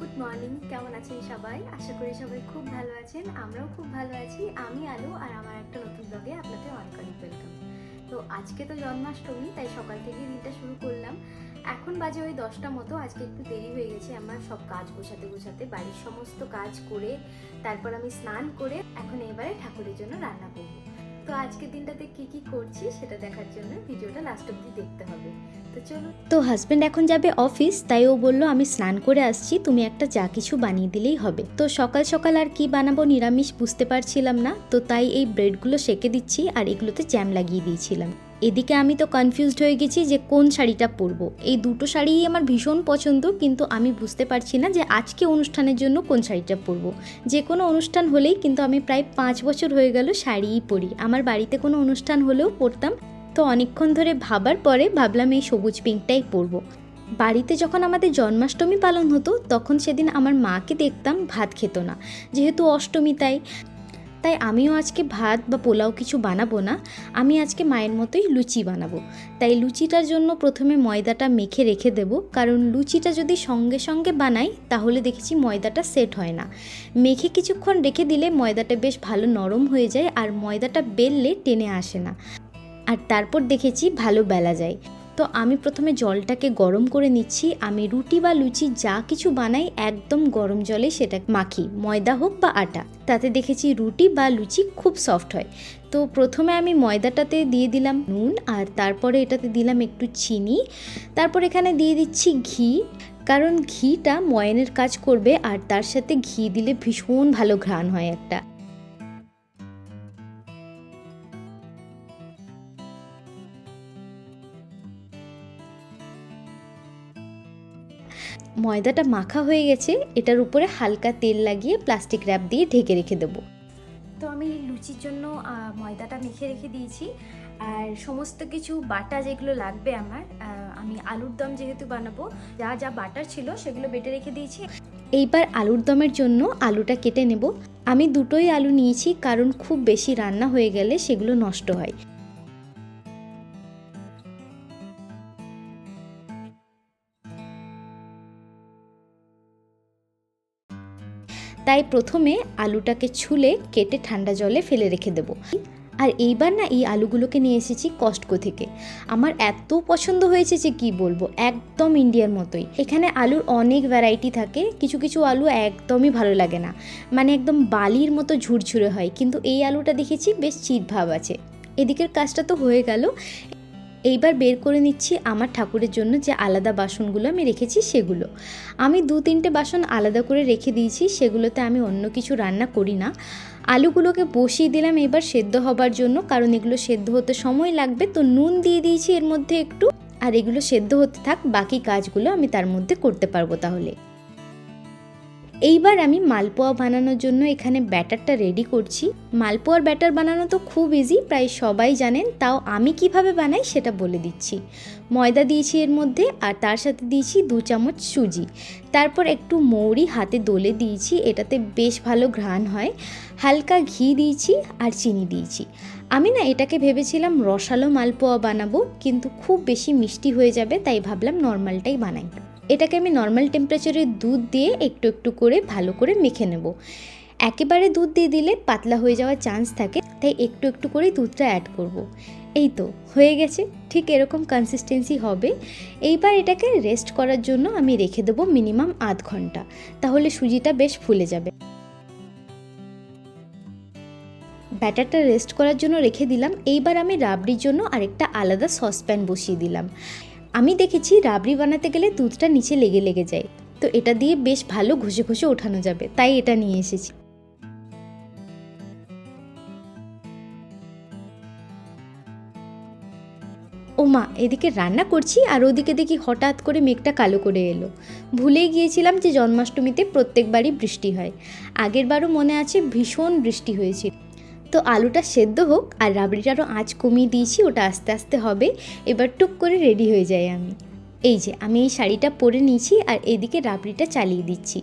Good morning কেমন আছেন সবাই? আশা করি সবাই খুব ভালো আছেন। আমরাও খুব ভালো আছি। আমি আলু আর আমার একটা নতুন ব্লগে আপনাদের অনেক অনেক ওয়েলকাম তো আজকে তো জন্মাষ্টমী, তাই সকাল থেকেই দিনটা শুরু করলাম। এখন বাজে ওই দশটা মতো, আজকে একটু দেরি হয়ে গেছে। আমার সব কাজ গোছাতে গোছাতে, বাড়ির সমস্ত কাজ করে, তারপর আমি স্নান করে, এখন এবারে ঠাকুরের জন্য রান্না করব। তো আজকের দিনটাতে কি কি করছি সেটা দেখার জন্য ভিডিওটা লাস্ট অবধি দেখতে হবে। তো হাজব্যান্ড এখন যাবে অফিস তাই ও বলল, আমি স্নান করে আসছি, তুমি একটা যা কিছু বানিয়ে দিলেই হবে। তো সকাল সকাল আর কি বানাবো নিরামিষ বুঝতে পারছিলাম না, তো তাই এই ব্রেডগুলো সেকে দিচ্ছি আর এগুলোতে জ্যাম লাগিয়ে দিয়েছিলাম। এদিকে আমি তো কনফিউজড হয়ে গেছি যে কোন শাড়িটা পরবো। এই দুটো শাড়িই আমার ভীষণ পছন্দ, কিন্তু আমি বুঝতে পারছি না যে আজকে অনুষ্ঠানের জন্য কোন শাড়িটা পরবো। যে কোনো অনুষ্ঠান হলেই কিন্তু আমি প্রায় পাঁচ বছর হয়ে গেল শাড়িই পরি। আমার বাড়িতে কোনো অনুষ্ঠান হলেও পরতাম। তো অনেকক্ষণ ধরে ভাবার পরে ভাবলাম এই সবুজ পিঙ্কটাই পরবো। বাড়িতে যখন আমাদের জন্মাষ্টমী পালন হতো, তখন সেদিন আমার মাকে দেখতাম ভাত খেত না। যেহেতু অষ্টমী তাই তাই আমিও আজকে ভাত বা পোলাও কিছু বানাবো না, আমি আজকে মায়ের মতোই লুচি বানাবো। তাই লুচিটার জন্য প্রথমে ময়দাটা মেখে রেখে দেবো, কারণ লুচিটা যদি সঙ্গে সঙ্গে বানাই, তাহলে দেখেছি ময়দাটা সেট হয় না। মেখে কিছুক্ষণ রেখে দিলে ময়দাটা বেশ ভালো নরম হয়ে যায় আর ময়দাটা বেললে টেনে আসে না। আর তারপর দেখেছি ভালো বেলা যায়। তো আমি প্রথমে জলটাকে গরম করে নিচ্ছি। আমি রুটি বা লুচি যা কিছু বানাই একদম গরম জলে সেটা মাখি, ময়দা হোক বা আটা। তাতে দেখেছি রুটি বা লুচি খুব সফট হয়। তো প্রথমে আমি ময়দাটাতে দিয়ে দিলাম নুন আর তারপরে এটাতে দিলাম একটু চিনি। তারপর এখানে দিয়ে দিচ্ছি ঘি, কারণ ঘিটা ময়নের কাজ করবে আর তার সাথে ঘি দিলে ভীষণ ভালো ঘ্রাণ হয় একটা। ময়দাটা মাখা হয়ে গেছে এটার উপরে হালকা তেল লাগিয়ে প্লাস্টিক র্যাপ দিয়ে ঢেকে রেখে দেবো। তো আমি লুচির জন্য ময়দাটা মেখে রেখে দিয়েছি। আর সমস্ত কিছু বাটা যেগুলো লাগবে আমার আমি আলুর দম যেহেতু বানাবো যা যা বাটার ছিল সেগুলো বেটে রেখে দিয়েছি। এইবার আলুর দমের জন্য আলুটা কেটে নেব। আমি দুটোই আলু নিয়েছি কারণ খুব বেশি রান্না হয়ে গেলে সেগুলো নষ্ট হয়। তাই প্রথমে আলুটাকে ছুলে কেটে ঠান্ডা জলে ফেলে রেখে দেবো। আর এইবার না এই আলুগুলোকে নিয়ে এসেছি কস্টকো থেকে। আমার এত পছন্দ হয়েছে যে কি বলব, একদম ইন্ডিয়ার মতোই। এখানে আলুর অনেক ভ্যারাইটি থাকে, কিছু কিছু আলু একদমই ভালো লাগে না। মানে একদম বালির মতো ঝুরঝুরে হয়, কিন্তু এই আলুটা দেখেছি বেশ চিট ভাব আছে। এদিকের কাজটা তো হয়ে গেল। এইবার বের করে নিচ্ছি আমার ঠাকুরের জন্য যে আলাদা বাসনগুলো আমি রেখেছি সেগুলো। আমি দু তিনটে বাসন আলাদা করে রেখে দিয়েছি, সেগুলোতে আমি অন্য কিছু রান্না করি না। আলুগুলোকে বসিয়ে দিলাম এবার সেদ্ধ হবার জন্য, কারণ এগুলো সেদ্ধ হতে সময় লাগবে, তো নুন দিয়ে দিয়েছি এর মধ্যে একটু। আর এগুলো সেদ্ধ হতে থাক, বাকি কাজগুলো আমি তার মধ্যে করতে পারব তাহলে। এইবার আমি মালপোয়া বানানোর জন্য এখানে ব্যাটারটা রেডি করছি। মালপোয়ার ব্যাটার বানানো তো খুব ইজি প্রায় সবাই জানেন, তাও আমি কীভাবে বানাই সেটা বলে দিচ্ছি। ময়দা দিয়েছি এর মধ্যে, আর তার সাথে দিয়েছি দু চামচ সুজি। তারপর একটু মৌরি হাতে দোলে দিয়েছি, এটাতে বেশ ভালো ঘ্রাণ হয়। হালকা ঘি দিয়েছি আর চিনি দিয়েছি। আমি না এটাকে ভেবেছিলাম রসালো মালপোয়া বানাবো, কিন্তু খুব বেশি মিষ্টি হয়ে যাবে, তাই ভাবলাম নর্মালটাই বানাই। এটাকে আমি নর্মাল টেম্পারেচারে দুধ দিয়ে একটু একটু করে ভালো করে মেখে নেব। একেবারে দুধ দিয়ে দিলে পাতলা হয়ে যাওয়ার চান্স থাকে, তাই একটু একটু করে দুধটা অ্যাড করব। এই তো, হয়ে গেছে, ঠিক এরকম কনসিস্টেন্সি হবে। এইবার এটাকে রেস্ট করার জন্য আমি রেখে দেবো মিনিমাম আধ ঘণ্টা, তাহলে সুজিটা বেশ ফুলে যাবে। ব্যাটারটা রেস্ট করার জন্য রেখে দিলাম, এইবার আমি রাবড়ির জন্য আরেকটা আলাদা সসপ্যান বসিয়ে দিলাম। আমি দেখেছি রাবড়ি বানাতে গেলে দুধটা নিচে লেগে লেগে যায়। তো এটা দিয়ে বেশ ভালো ঘষে ঘষে ওঠানো যাবে, তাই এটা নিয়ে এসেছি। ও মা, এদিকে রান্না করছি আর ওদিকে দেখি হঠাৎ করে মেঘটা কালো করে এলো। ভুলেই গিয়েছিলাম যে জন্মাষ্টমীতে প্রত্যেকবারই বৃষ্টি হয়। আগের বারও মনে আছে ভীষণ বৃষ্টি হয়েছিল। তো আলুটা সেদ্ধ হোক আর রাবড়িটারও আঁচ কমিয়ে দিয়েছি, ওটা আস্তে আস্তে হবে। এবার টুক করে রেডি হয়ে যাই আমি। এই যে, আমি এই শাড়িটা পরে নিয়েছি আর এদিকে রাবড়িটা চালিয়ে দিচ্ছি।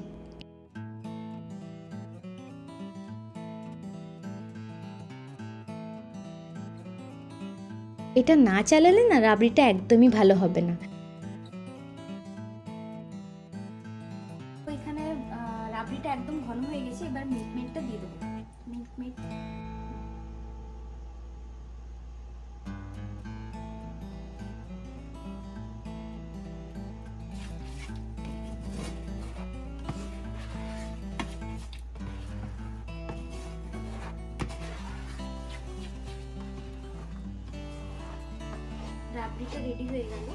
এটা না চালালে না রাবড়িটা একদমই ভালো হবে না। একদম ঘন হয়ে গেছে, এবার দিয়ে দেবো। রেডি হয়ে গেল।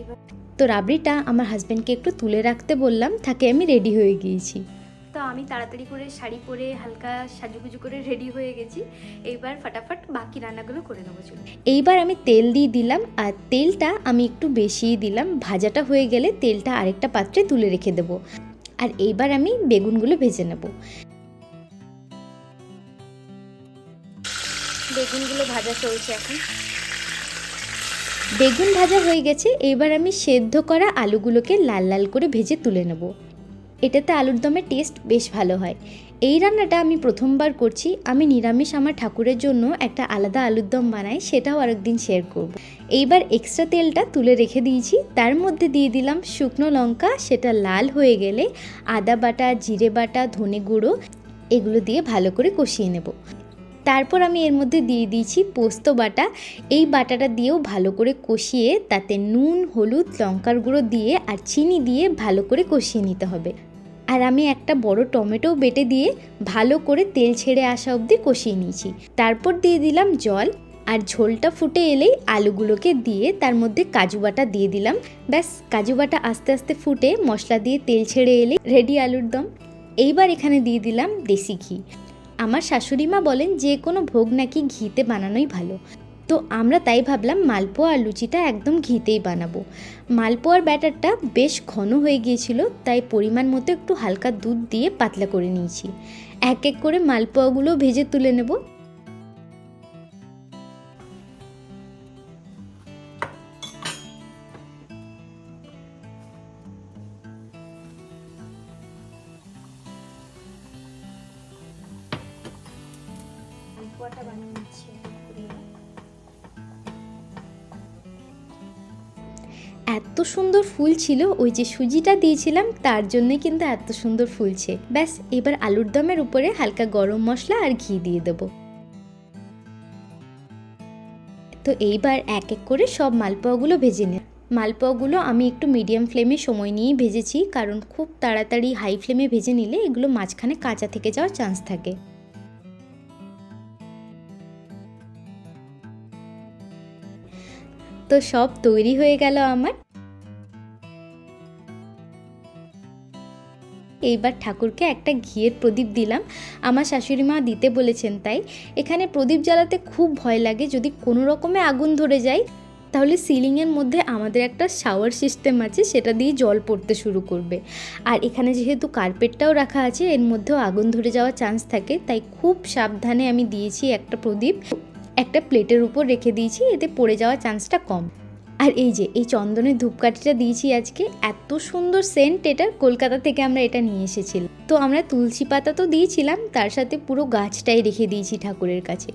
এবার তো রাবড়িটা আমার হাজব্যান্ডকে একটু তুলে রাখতে বললাম তাকে আমি রেডি হয়ে গিয়েছি। তো আমি তাড়াতাড়ি করে শাড়ি পরে হালকা সাজুগুজু করে রেডি হয়ে গেছি। এইবার ফাটাফাট বাকি রান্নাগুলো করে নেব চলুন। এইবার আমি তেল দিয়ে দিলাম আর তেলটা আমি একটু বেশিই দিলাম। ভাজাটা হয়ে গেলে তেলটা আরেকটা পাত্রে তুলে রেখে দেবো। আর এইবার আমি বেগুনগুলো ভেজে নেব। বেগুনগুলো ভাজা চলছে এখন। বেগুন ভাজা হয়ে গেছে, এবার আমি সেদ্ধ করা আলুগুলোকে লাল লাল করে ভেজে তুলে নেব। এটাতে আলুর দমের টেস্ট বেশ ভালো হয়। এই রান্নাটা আমি প্রথমবার করছি। আমি নিরামিষ আমার ঠাকুরের জন্য একটা আলাদা আলুর দম বানাই, সেটাও আরেকদিন শেয়ার করব। এইবার এক্সট্রা তেলটা তুলে রেখে দিয়েছি। তার মধ্যে দিয়ে দিলাম শুকনো লঙ্কা, সেটা লাল হয়ে গেলে আদা বাটা, জিরে বাটা, ধনে গুঁড়ো, এগুলো দিয়ে ভালো করে কষিয়ে নেব। তারপর আমি এর মধ্যে দিয়ে দিয়েছি পোস্ত বাটা। এই বাটাটা দিয়েও ভালো করে কষিয়ে তাতে নুন, হলুদ, লঙ্কার গুঁড়ো দিয়ে আর চিনি দিয়ে ভালো করে কষিয়ে নিতে হবে। আর আমি একটা বড় টমেটো বেটে দিয়ে ভালো করে তেল ছেড়ে আসা অবধি কষিয়ে নিয়েছি। তারপর দিয়ে দিলাম জল আর ঝোলটা ফুটে এলেই আলুগুলোকে দিয়ে তার মধ্যে কাজু বাটা দিয়ে দিলাম। ব্যাস, কাজু বাটা আস্তে আস্তে ফুটে মশলা দিয়ে তেল ছেড়ে এলে রেডি আলুর দম। এইবার এখানে দিয়ে দিলাম দেশি ঘি। আমার শাশুড়ি মা বলেন যে কোনো ভোগ নাকি ঘিতে বানানোই ভালো। তো আমরা তাই ভাবলাম মালপোয়া আর লুচিটা একদম ঘিতেই বানাবো। মালপোয়ার ব্যাটারটা বেশ ঘন হয়ে গিয়েছিল, তাই পরিমাণ মতো একটু হালকা দুধ দিয়ে পাতলা করে নিয়েছি। এক এক করে মালপোয়াগুলো ভেজে তুলে নেব। মালপোয়াটা বানিয়ে নিচ্ছি। এত সুন্দর ফুল ছিল, ওই যে সুজিটা দিয়েছিলাম, তার জন্যই কিন্তু এত সুন্দর ফুলছে। ব্যাস, এবার আলুর দমের উপরে হালকা গরম মশলা আর ঘি দিয়ে দেবো। তো এইবার এক এক করে সব মালপোয়াগুলো ভেজে নে মালপোয়াগুলো আমি একটু মিডিয়াম ফ্লেমে সময় নিয়েই ভেজেছি, কারণ খুব তাড়াতাড়ি হাই ফ্লেমে ভেজে নিলে এগুলো মাঝখানে কাঁচা থেকে যাওয়ার চান্স থাকে। তো সব তৈরি হয়ে গেল আমার। এইবার ঠাকুরকে একটা ঘিয়ের প্রদীপ দিলাম। আমার শাশুড়ি মা দিতে বলেছেন তাই। এখানে প্রদীপ জ্বালাতে খুব ভয় লাগে। যদি কোনো রকমে আগুন ধরে যায়, তাহলে সিলিংয়ের মধ্যে আমাদের একটা শাওয়ার সিস্টেম আছে, সেটা দিয়ে জল পড়তে শুরু করবে। আর এখানে যেহেতু কার্পেটটাও রাখা আছে, এর মধ্যেও আগুন ধরে যাওয়ার চান্স থাকে, তাই খুব সাবধানে আমি দিয়েছি একটা প্রদীপ। একটা প্লেটের উপর রেখে দিয়েছি, এতে পড়ে যাওয়ার চান্সটা কম। আর এই যে, এই চন্দনের ধূপকাঠিটা দিয়েছি আজকে, এত সুন্দর সেন্ট এটা কলকাতা থেকে আমরা এটা নিয়ে এসেছিলাম। তো আমরা তুলসী পাতা তো দিয়েছিলাম, তার সাথে পুরো গাছটাই রেখে দিয়েছি ঠাকুরের কাছে।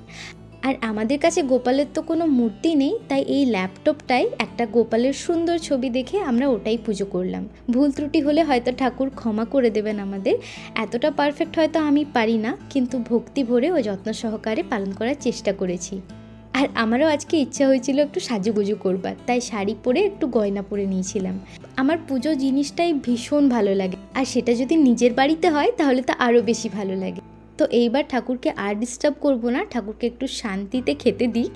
আর আমাদের কাছে গোপালের তো কোনো মূর্তি নেই, তাই এই ল্যাপটপটাই একটা গোপালের সুন্দর ছবি দেখে আমরা ওটাই পুজো করলাম। ভুল ত্রুটি হলে হয়তো ঠাকুর ক্ষমা করে দেবেন আমাদের। এতটা পারফেক্ট হয়তো আমি পারি না, কিন্তু ভক্তি ভরে ও যত্ন সহকারে পালন করার চেষ্টা করেছি। আর আমারও আজকে ইচ্ছা হয়েছিল একটু সাজুগুজু করবার, তাই শাড়ি পরে একটু গয়না পরে নিয়েছিলাম। আমার পুজো জিনিসটাই ভীষণ ভালো লাগে, আর সেটা যদি নিজের বাড়িতে হয় তাহলে তো আরও বেশি ভালো লাগে। তো এইবার ঠাকুরকে আর ডিস্টার্ব করব না, ঠাকুরকে একটু শান্তিতে খেতে দিই।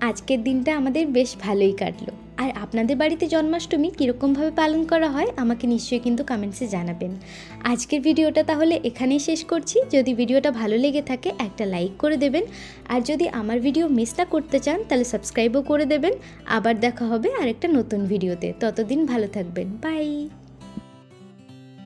আজকের দিনটা আমাদের বেশ ভালোই কাটলো। আর আপনাদের বাড়িতে জন্মাষ্টমী কীরকমভাবে পালন করা হয়, আমাকে নিশ্চয়ই কিন্তু কমেন্টসে জানাবেন। আজকের ভিডিওটা তাহলে এখানেই শেষ করছি। যদি ভিডিওটা ভালো লেগে থাকে, একটা লাইক করে দেবেন। আর যদি আমার ভিডিও মিস না করতে চান, তাহলে সাবস্ক্রাইবও করে দেবেন। আবার দেখা হবে আরেকটা নতুন ভিডিওতে। ততদিন ভালো থাকবেন। বাই